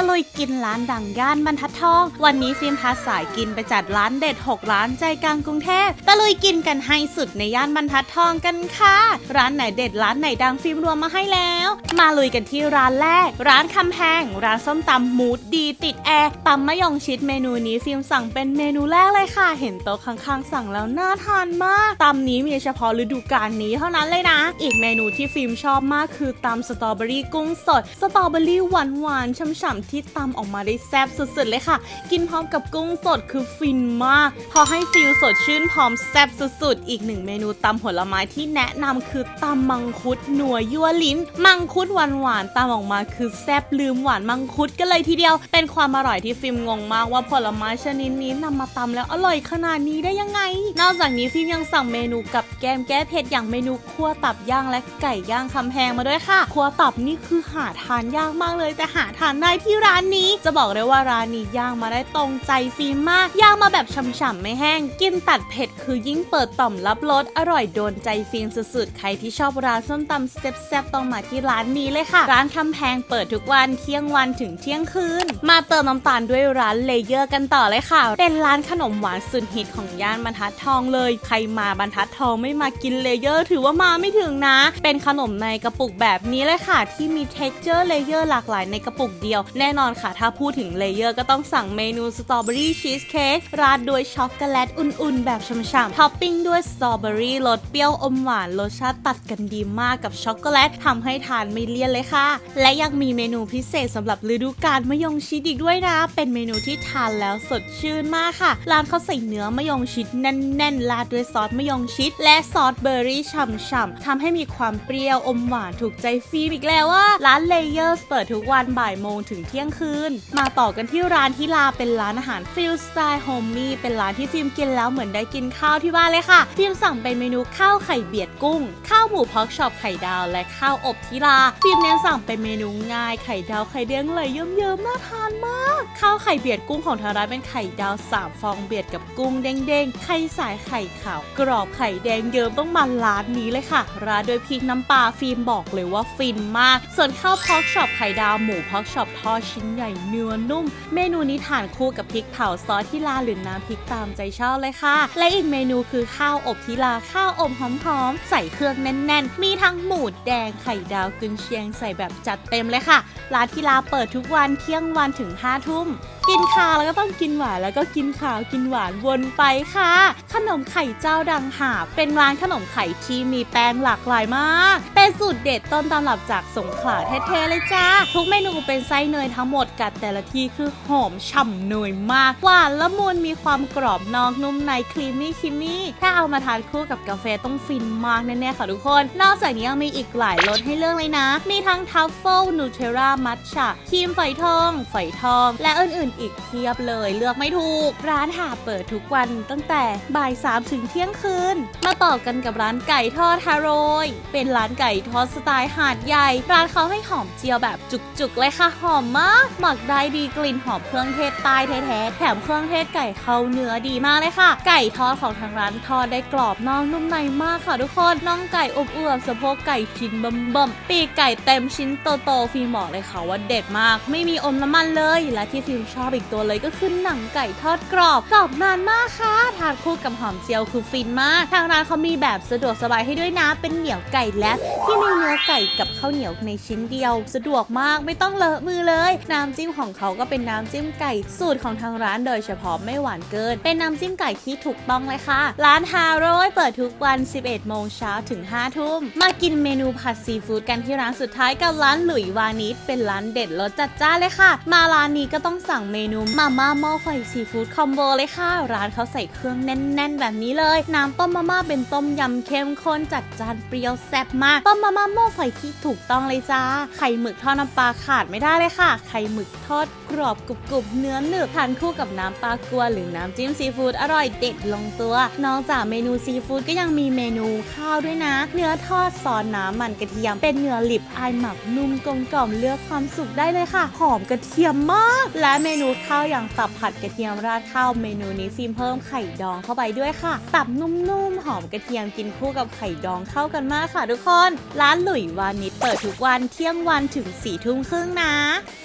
ะลุยกินร้านดังย่านบรรทัดทอง วันนี้ฟิล์มพาสายกินไปจัดร้านเด็ด 6 ร้านใจกลางกรุงเทพตะลุยกินกันให้สุดในย่านบรรทัดทองกันค่ะ ร้านไหนเด็ดร้านไหนดังฟิล์มรวมมาให้แล้ว มาลุยกันที่ร้านแรก ร้านคำแพง ร้านส้มตำมูดดีติดแอร์ตำมะยองชิดเมนูนี้ฟิล์มสั่งเป็นเมนูแรกเลยค่ะ เห็นโต๊ะข้างๆ สั่งแล้วน่าทานมากตำนี้มีเฉพาะฤดูกาลนี้เท่านั้นเลยนะ อีกเมนูที่ฟิล์มชอบมากคือตำสตรอเบอรี่กุ้งสดสตรอเบอรี่หวานหวานๆช่ำๆที่ตำออกมาได้แซ่บสุดๆเลยค่ะ กินพร้อมกับกุ้งสดคือฟินมาก พอให้ฟิลสดชื่นพร้อมแซ่บสุดๆ อีกหนึ่งเมนูตำผลไม้ที่แนะนำคือตำมังคุดหนัวยั่วลิ้น มังคุดหวานหวานๆตำออกมาคือแซ่บลืมหวานมังคุดกันเลยทีเดียว เป็นความอร่อยที่ฟิล์มงงมากว่าผลไม้ชนิดนี้นำมาตำแล้วอร่อยขนาดนี้ได้ยังไง นอกจากนี้ฟิล์มยังสั่งเมนูกับแกมแก้เผ็ดอย่างเมนูคั่วตับย่างและไก่ย่างคำแพงมาด้วยค่ะคั่วตับนี่คือหาทานยากมากเลย แต่หาทานได้ที่ร้านนี้จะบอกเลยว่าร้านนี้ย่างมาได้ตรงใจฟิล์มมาก ย่างมาแบบฉ่ำๆไม่แห้ง กินตัดเผ็ดคือยิ่งเปิดต่อมรับรสอร่อยโดนใจฟิล์มสุดๆ ใครที่ชอบร้านส้มตำแซ่บๆต้องมาที่ร้านนี้เลยค่ะ ร้านคำแพงเปิดทุกวันเที่ยงวันถึงเที่ยงคืน มาเติมน้ำตาลด้วยร้านเลเยอร์กันต่อเลยค่ะ เป็นร้านขนมหวานสุดฮิตของย่านบรรทัดทองเลย ใครมาบรรทัดทองไม่มากินเลเยอร์ถือว่ามาไม่ถึงนะ เป็นขนมในกระปุกแบบนี้เลยค่ะ ที่มี texture เลเยอร์หลากหลายในกระปุกเดียวแน่นอนค่ะ ถ้าพูดถึงเลเยอร์ก็ต้องสั่งเมนูสตรอเบอรี่ชีสเค้กราดด้วยช็อกโกแลตอุ่นๆ แบบฉ่ำๆท็อปปิ้งด้วยสตรอเบอรี่รสเปรี้ยวอมหวานรสชาติตัดกันดีมากกับช็อกโกแลตทำให้ทานไม่เลี่ยนเลยค่ะ และยังมีเมนูพิเศษสำหรับฤดูกาลมะยงชิดอีกด้วยนะ เป็นเมนูที่ทานแล้วสดชื่นมากค่ะ ร้านเขาใส่เนื้อมะยงชิดแน่นๆราดด้วยซอสมะยงชิด และซอสเบอร์รี่ฉ่ำๆทำให้มีความเปรี้ยวอมหวานถูกใจฟิล์มอีกแล้วว่าร้านเลเยอร์เปิดทุกวันบ่ายโมงถึงเที่ยงคืน มาต่อกันที่ร้านที่ลาเป็นร้านอาหารฟิลสไตล์โฮมมี่เป็นร้านที่ฟิล์มกินแล้วเหมือนได้กินข้าวที่บ้านเลยค่ะฟิล์มสั่งเป็นเมนูข้าวไข่เบียดกุ้ง ข้าวหมูพอกช็อปไข่ดาว และข้าวอบที่ลาฟิล์มเน้นสั่งเป็นเมนูง่ายไข่ดาวไข่แดงเลยเยิ้มๆน่าทานมาก ข้าวไข่เบียดกุ้งของทางร้านเป็นไข่ดาวสามฟองเบียดกับกุ้งเด้งๆไข่สายไข่ขาวกรอบไข่แดงเยิ้มต้องมาร้านนี้เลยค่ะร้านโดยพริกน้ำปลาฟิล์มบอกเลยว่าฟินมาก ส่วนข้าวพอกช็อปไข่ดาวหมูพอกช็อปทอดชิ้นใหญ่เนื้อนุ่ม เมนูนี้ทานคู่กับพริกเผาซอสที่ลาหรือน้ำพริกตามใจชอบเลยค่ะ และอีกเมนูคือข้าวอบที่ลาข้าวอบหอมๆใส่เครื่องแน่น ๆ มีทั้งหมูแดงไข่ดาวกึนเชียงใส่แบบจัดเต็มเลยค่ะร้านที่ลาเปิดทุกวันเที่ยงวันถึง5้าทุ่มกินข้าวแล้วก็ต้องกินหวานแล้วก็กินข้าวกินหวานวนไปค่ะ ขนมไข่เจ้าดังหา เป็นร้านขนมไข่ที่มีแป้งหลากหลายมาก เป็นสูตรเด็ดต้นตำรับจากสงขลาแท้ๆเลยจ้า ทุกเมนูเป็นไส้เนยทั้งหมดกัดแต่ละที่คือหอมฉ่ำเนยมากหวานละมุนมีความกรอบนอกนุ่มในครีมมี่ครีมมี่ถ้าเอามาทานคู่กับกาแฟต้องฟินมากแน่ๆค่ะทุกคน นอกจากนี้ยังมีอีกหลายรสให้เลือกเลยนะ มีทั้งทัฟเฟิลนูเทรามัทฉะครีมฝอยทองฝอยทอง และอื่นๆ อีกเพียบเลยเลือกไม่ถูก ร้านหาเปิดทุกวันตั้งแต่บ่ายสามถึงเที่ยงคืน มาต่อกันกับร้านไก่ทอดฮารอยเป็นร้านไก่ทอดสไตล์หาดใหญ่ ร้านเขาให้หอมเจียวแบบจุกๆเลยค่ะหอมมากหมักได้ดีกลิ่นหอมเครื่องเทศใต้แท้ๆแถมเครื่องเทศไก่เข้าเนื้อดีมากเลยค่ะ ไก่ทอดของทางร้านทอดได้กรอบนอกนุ่มในมากค่ะทุกคนน่องไก่อบอวบสะโพกไก่ชิ้นเบิ่มๆปีกไก่เต็มชิ้นโตๆฟิล์มบอกเลยค่ะว่าเด็ดมาก ไม่มีอมน้ำมันเลย และที่ฟิล์มชอบอีกตัวเลยก็คือหนังไก่ทอดกรอบกรอบนานมากค่ะทานคู่กับหอมเจียวคือฟินมาก ทางร้านเขามีแบบสะดวกสบายให้ด้วยนะเป็นเหนียวไก่และที่มีเนื้อไก่กับข้าวเหนียวในชิ้นเดียว สะดวกมากไม่ต้องเลอะมือเลยน้ำจิ้มของเขาก็เป็นน้ำจิ้มไก่สูตรของทางร้านโดยเฉพาะไม่หวานเกิน เป็นน้ำจิ้มไก่ที่ถูกต้องเลยค่ะ ร้านฮาโร่เปิดทุกวัน 11 โมงเช้าถึง 5 ทุ่ม มากินเมนูผัดซีฟู้ดกันที่ร้านสุดท้ายกับร้านหลุยวานิชเป็นร้านเด็ดรสจัดจ้านเลยค่ะ มาร้านนี้ก็ต้องสั่งเมนูมาม่าหม้อไฟซีฟู้ดคอมโบเลยค่ะ ร้านเขาใส่เครื่องแน่น ๆ แบบนี้เลย น้ำต้มมาม่าเป็นต้มยำเข้มข้นจัดจานเปรี้ยวแซ่บมาก ต้มมาม่าหม้อไฟที่ถูกต้องเลยจ้า ไข่หมึกทอดน้ำปลาขาดไม่ได้เลยค่ะไข่หมึกทอด กรอบกรุบๆเนื้อหนึบทานคู่กับน้ำปลากัวหรือน้ำจิ้มซีฟู้ดอร่อยเด็ดลงตัวนอกจากเมนูซีฟู้ดก็ยังมีเมนูข้าวด้วยนะ เนื้อทอดซอสน้ำมันกระเทียม เป็นเนื้อลิบอายหมักนุ่มกลมกล่อมเลือกความสุขได้เลยค่ะ หอมกระเทียมมาก และเมนูข้าวอย่างตับผัดกระเทียมราดข้าวเมนูนี้ฟิล์มเพิ่มไข่ดองเข้าไปด้วยค่ะ ตับนุ่มๆหอมกระเทียมกินคู่กับไข่ดองเข้ากันมากค่ะทุกคน ร้านหลุยวานิชเปิดทุกวันเที่ยงวันถึง4ี่ทุ่มครึ่งนะ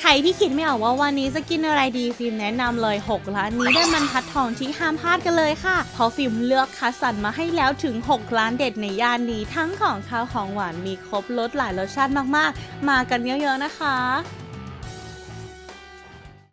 ใครที่คิดไม่ออกว่าวันนี้จะกินอะไรดีฟิล์มแนะนำเลย 6 ร้านนี้ได้มันทัดทองที่ห้ามพลาดกันเลยค่ะ เพราะฟิล์มเลือกคัดสรรมาให้แล้วถึง 6 ร้านเด็ดในย่านนี้ทั้งของข้าวของหวานมีครบรสหลายรสชาติมากๆ มากันเยอะๆนะคะ